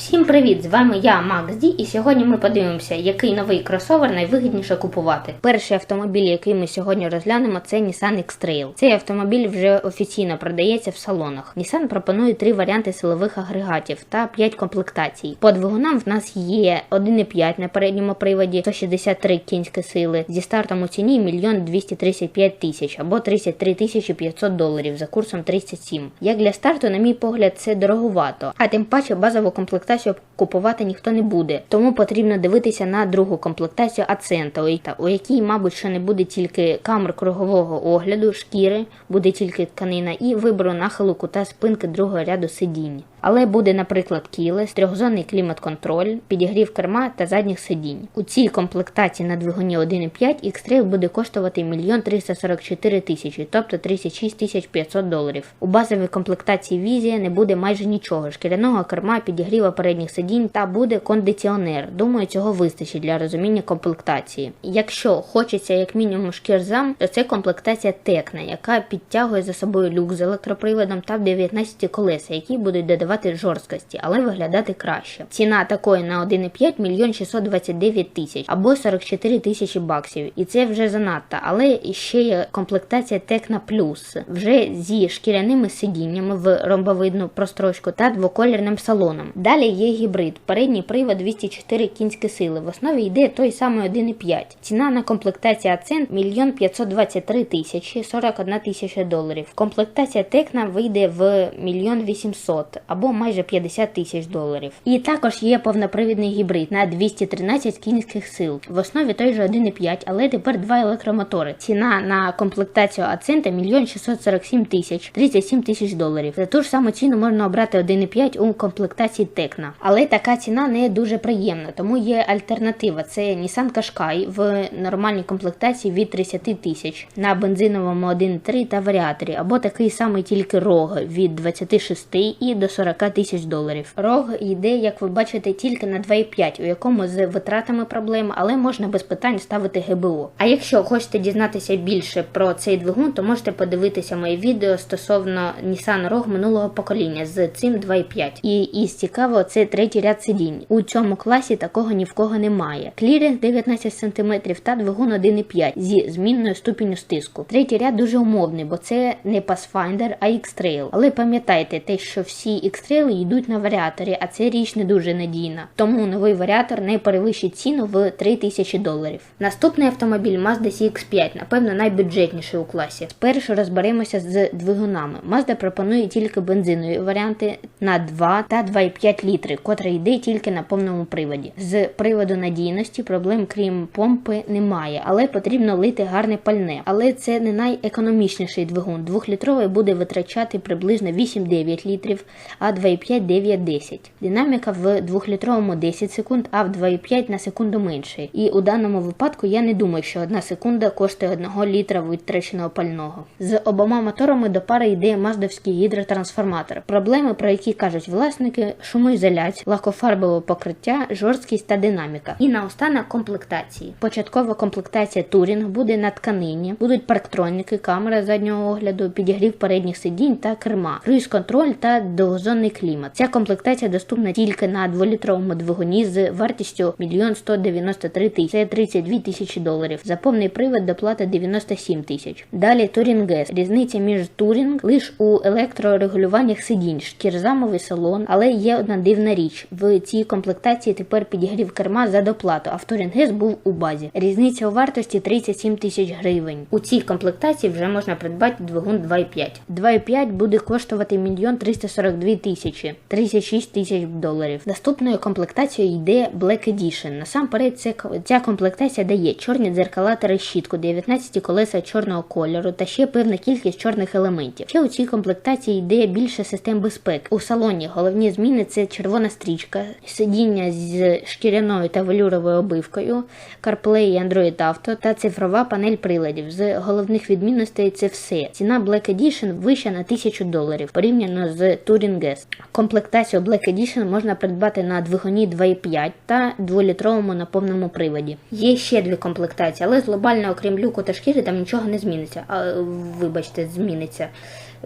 Всім привіт! З вами я, Макс Ді, і сьогодні ми подивимося, який новий кросовер найвигідніше купувати. Перший автомобіль, який ми сьогодні розглянемо, це Nissan X-Trail. Цей автомобіль вже офіційно продається в салонах. Nissan пропонує три варіанти силових агрегатів та 5 комплектацій. По двигунам в нас є 1,5 на передньому приводі, 163 кінські сили зі стартом у ціні 1 235 тисяч або 33 тисячі 500 доларів за курсом 37. Як для старту, на мій погляд, це дороговато, а тим паче базову комплектацію купувати ніхто не буде. Тому потрібно дивитися на другу комплектацію Ацента, у якій, мабуть, ще не буде тільки камер кругового огляду, шкіри, буде тільки тканина і вибору нахилу кута спинки другого ряду сидінь. Але буде, наприклад, кілес, трьохзонний клімат-контроль, підігрів керма та задніх сидінь. У цій комплектації на двигуні 1.5 X-Trail буде коштувати 1 344 тисячі, тобто 36 тисяч 500 доларів. У базовій комплектації Візія не буде майже нічого. Шкіряного керма, підігріва передніх сидінь та буде кондиціонер. Думаю, цього вистачить для розуміння комплектації. Якщо хочеться як мінімум шкірзам, то це комплектація Текна, яка підтягує за собою люк з електроприводом та 19 колеса, які будуть додавати жорсткості, але виглядати краще. Ціна такої на 1,5 мільйон 629 тисяч або 44 тисячі баксів. І це вже занадто. Але ще є комплектація Текна Плюс вже зі шкіряними сидіннями в ромбовидну прострочку та двоколірним салоном. Далі є гібрид, передній привод 204 кінські сили. В основі йде той самий 1,5. Ціна на комплектацію Accent 1 523 тисячі 41 тисяча доларів. Комплектація Текна вийде в 1 800 або майже 50 тисяч доларів. І також є повнопривідний гібрид на 213 кінських сил. В основі той же 1,5, але тепер два електромотори. Ціна на комплектацію Accent 1 647 тисяч 37 тисяч доларів. За ту ж саму ціну можна обрати 1,5 у комплектації Текна. Але така ціна не дуже приємна, тому є альтернатива. Це Nissan Qashqai в нормальній комплектації від 30 тисяч на бензиновому 1.3 та варіаторі, або такий самий тільки ROG від 26 і до 40 тисяч доларів. ROG йде, як ви бачите, тільки на 2.5, у якому з витратами проблеми, але можна без питань ставити ГБО. А якщо хочете дізнатися більше про цей двигун, то можете подивитися моє відео стосовно Nissan ROG минулого покоління з цим 2.5. І із цікавого це третій ряд сидінь. У цьому класі такого ні в кого немає. Кліринг 19 см та двигун 1,5 зі змінною ступінню стиску. Третій ряд дуже умовний, бо це не Pathfinder, а X-Trail. Але пам'ятайте те, що всі X-Trail йдуть на варіаторі, а ця річ не дуже надійна. Тому новий варіатор не перевищить ціну в 3000 доларів. Наступний автомобіль Mazda CX5, напевно, найбюджетніший у класі. Спершу розберемося з двигунами. Mazda пропонує тільки бензинові варіанти на 2 та 2,5 літри, котра йде тільки на повному приводі. З приводу надійності проблем, крім помпи, немає, але потрібно лити гарне пальне. Але це не найекономічніший двигун. Двохлітровий буде витрачати приблизно 8-9 літрів, а 2,5 9-10. Динаміка в двохлітровому 10 секунд, а в 2,5 на секунду менше. І у даному випадку я не думаю, що одна секунда коштує 1 літра витраченого пального. З обома моторами до пари йде маздовський гідротрансформатор. Проблеми, про які кажуть власники, шумоізоляція, лакофарбове покриття, жорсткість та динаміка. І наостанок комплектації. Початкова комплектація Турінг буде на тканині, будуть парктроніки, камера заднього огляду, підігрів передніх сидінь та керма, круїз-контроль та двозонний клімат. Ця комплектація доступна тільки на 2-літровому двигуні з вартістю 1 193 тисячі, це 32 тисячі доларів. За повний привод доплата 97 тисяч. Далі S. Різниця між Турінг лише у електрорегулюваннях сидінь, шкірзамовий салон, але є одна дивна річ. В цій комплектації тепер підігрів керма за доплату, а в Touring був у базі. Різниця у вартості 37 тисяч гривень. У цій комплектації вже можна придбати двигун 2.5. 2.5 буде коштувати 1 342 тисячі, 36 тисяч доларів. Наступною комплектацією йде Black Edition. Насамперед, це, ця комплектація дає чорні дзеркала та решітку, 19 колеса чорного кольору та ще певна кількість чорних елементів. Ще у цій комплектації йде більше систем безпеки. У салоні головні зміни це червона стрічка, сидіння з шкіряною та велюровою обивкою, CarPlay і Android Auto та цифрова панель приладів. З головних відмінностей це все. Ціна Black Edition вища на 1000 доларів порівняно з Touring S. Комплектацію Black Edition можна придбати на двигуні 2.5 та 2-літровому на повному приводі. Є ще дві комплектації, але глобально, окрім люку та шкіри, там нічого не зміниться. А, вибачте, зміниться.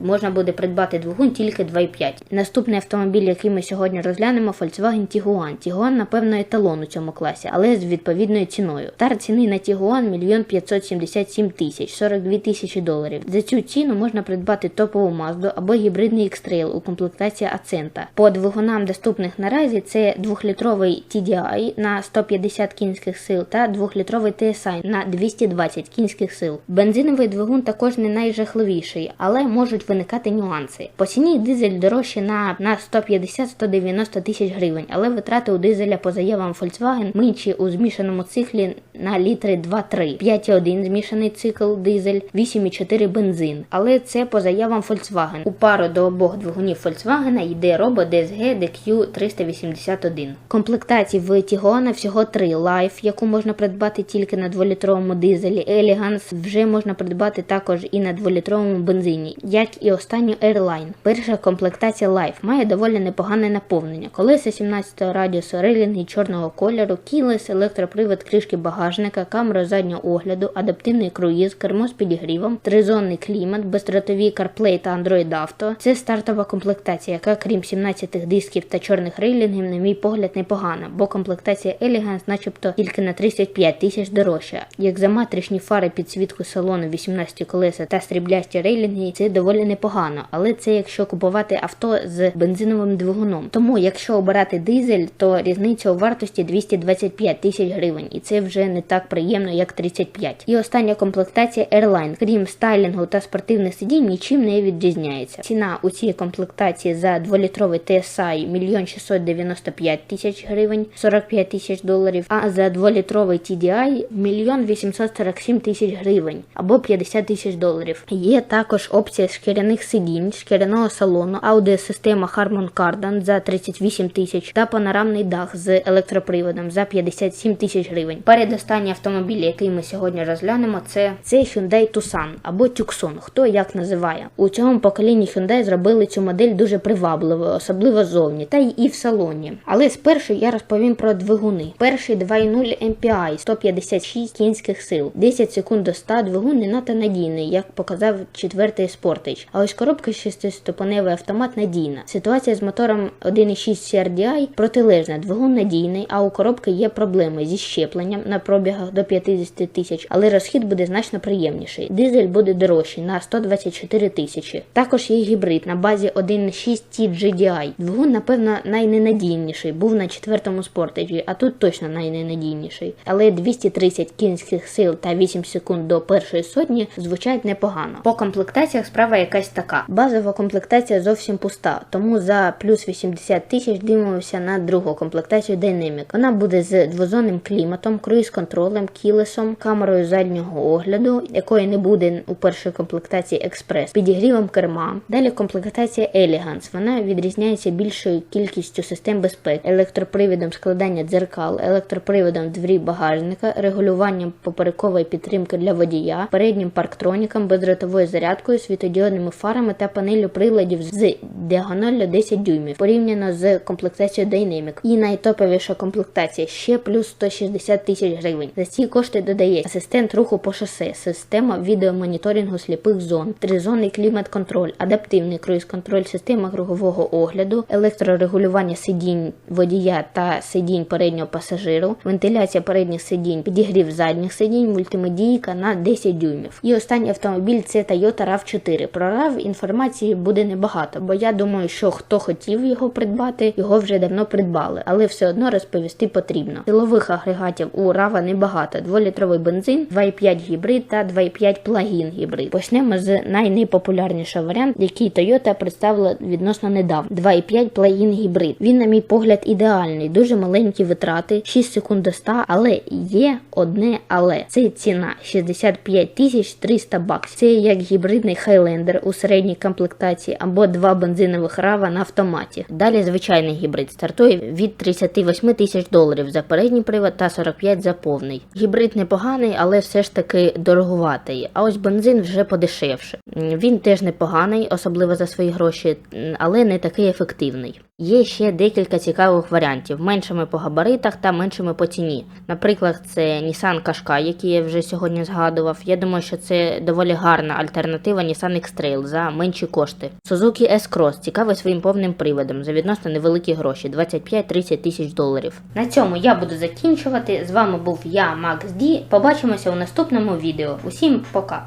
Можна буде придбати двигун тільки 2,5. Наступний автомобіль, який ми сьогодні розглянемо, Volkswagen Tiguan. Tiguan, напевно, еталон у цьому класі, але з відповідною ціною. Старт ціни на Tiguan 1 577 тисяч, 42 тисячі доларів. За цю ціну можна придбати топову Mazda або гібридний X-Trail у комплектації Accenta. По двигунам доступних наразі це 2-літровий TDI на 150 кінських сил та 2-літровий TSI на 220 кінських сил. Бензиновий двигун також не найжахливіший, але можуть виникати нюанси. По ціні дизель дорожче на, на 150-190 тисяч гривень, але витрати у дизеля по заявам Volkswagen менші у змішаному циклі на літри 2-3, 5,1 змішаний цикл дизель, 8,4 бензин. Але це по заявам Volkswagen. У пару до обох двигунів Volkswagen йде робо DSG DQ 381. Комплектацій в Tiguan всього три Life, яку можна придбати тільки на 2-літровому дизелі. Elegance вже можна придбати також і на 2-літровому бензині, як і останню Airline. Перша комплектація Life має доволі непогане наповнення. Колеса 17-го радіусу, рейлінги чорного кольору, кілес, електропривод кришки багажника, камера заднього огляду, адаптивний круїз, кермо з підігрівом, тризонний клімат, бездротові CarPlay та Android Auto. Це стартова комплектація, яка крім 17 дисків та чорних рейлінгів, на мій погляд, непогана, бо комплектація Elegance начебто тільки на 35 тисяч дорожча. Як за матричні фари підсвітку салону, 18 колеса та стріблясті рейлінги, це доволі непогано, але це якщо купувати авто з бензиновим двигуном. Тому, якщо обирати дизель, то різниця у вартості 225 тисяч гривень, і це вже не так приємно, як 35. І остання комплектація Airline, крім стайлінгу та спортивних сидінь, нічим не відрізняється. Ціна у цій комплектації за 2-літровий TSI 1 695 тисяч гривень, 45 тисяч доларів, а за 2-літровий TDI 1 847 тисяч гривень або 50 тисяч доларів. Є також опція шкіряних сидінь, шкіряного салону, аудіосистема Harman Kardon за 38 тисяч та панорамний дах з електроприводом за 57 тисяч гривень. Передостанній автомобіль, який ми сьогодні розглянемо, це, це Hyundai Tucson або Tucson, хто як називає. У цьому поколінні Hyundai зробили цю модель дуже привабливою, особливо зовні, та й і в салоні. Але спершу я розповім про двигуни. Перший 2.0 MPI 156 кінських сил, 10 секунд до 100 двигун не надто надійний, як показав четвертий Sportage. А ось коробка 6-ступеневий автомат надійна. Ситуація з мотором 1.6 CRDI протилежна. Двигун надійний, а у коробки є проблеми зі щепленням на пробігах до 50 тисяч, але розхід буде значно приємніший. Дизель буде дорожчий на 124 тисячі. Також є гібрид на базі 1.6 TGDI. Двигун, напевно, найненадійніший. Був на четвертому спортеджі, а тут точно найненадійніший. Але 230 кінських сил та 8 секунд до першої сотні звучать непогано. По комплектаціях справа якась така. Базова комплектація зовсім пуста, тому за плюс 80 тисяч дивимося на другу комплектацію Dynamic. Вона буде з двозонним кліматом, круїз-контролем, кілесом, камерою заднього огляду, якої не буде у першій комплектації Express, підігрівом керма. Далі комплектація Elegance. Вона відрізняється більшою кількістю систем безпеки, електроприводом складання дзеркал, електроприводом дверей багажника, регулюванням поперекової підтримки для водія, переднім парктроніком, бездротовою зарядкою, електронними фарами та панелю приладів з діагоналлю 10 дюймів порівняно з комплектацією Dynamic. І найтоповіша комплектація ще плюс 160 тисяч гривень. За ці кошти додає асистент руху по шосе, система відеомоніторингу сліпих зон, тризонний клімат-контроль, адаптивний круїз-контроль, система кругового огляду, електрорегулювання сидінь водія та сидінь переднього пасажиру, вентиляція передніх сидінь, підігрів задніх сидінь, мультимедійка на 10 дюймів. І останній автомобіль це Toyota rav 4 прорав інформації буде небагато, бо я думаю, що хто хотів його придбати, його вже давно придбали, але все одно розповісти потрібно. Силових агрегатів у Рава небагато: 2-літровий бензин, 2,5 гібрид та 2,5 плагін гібрид. Почнемо з найнепопулярнішого варіанту, який Toyota представила відносно недавно: 2,5 плагін гібрид. Він, на мій погляд, ідеальний, дуже маленькі витрати, 6 секунд до 100, але є одне але це ціна 65 тисяч 300 баксів. Це як гібридний Хайлендер літр у середній комплектації або два бензинових рава на автоматі. Далі звичайний гібрид стартує від 38 тисяч доларів за передній привод та 45 за повний. Гібрид непоганий, але все ж таки дорогуватий. А ось бензин вже подешевше. Він теж непоганий, особливо за свої гроші, але не такий ефективний. Є ще декілька цікавих варіантів, меншими по габаритах та меншими по ціні. Наприклад, це Nissan Qashqai, який я вже сьогодні згадував. Я думаю, що це доволі гарна альтернатива Nissan X3. Trail за менші кошти. Suzuki S-Cross цікавий своїм повним приводом за відносно невеликі гроші 25-30 тисяч доларів. На цьому я буду закінчувати. З вами був я, Макс Ді. Побачимося у наступному відео. Усім пока!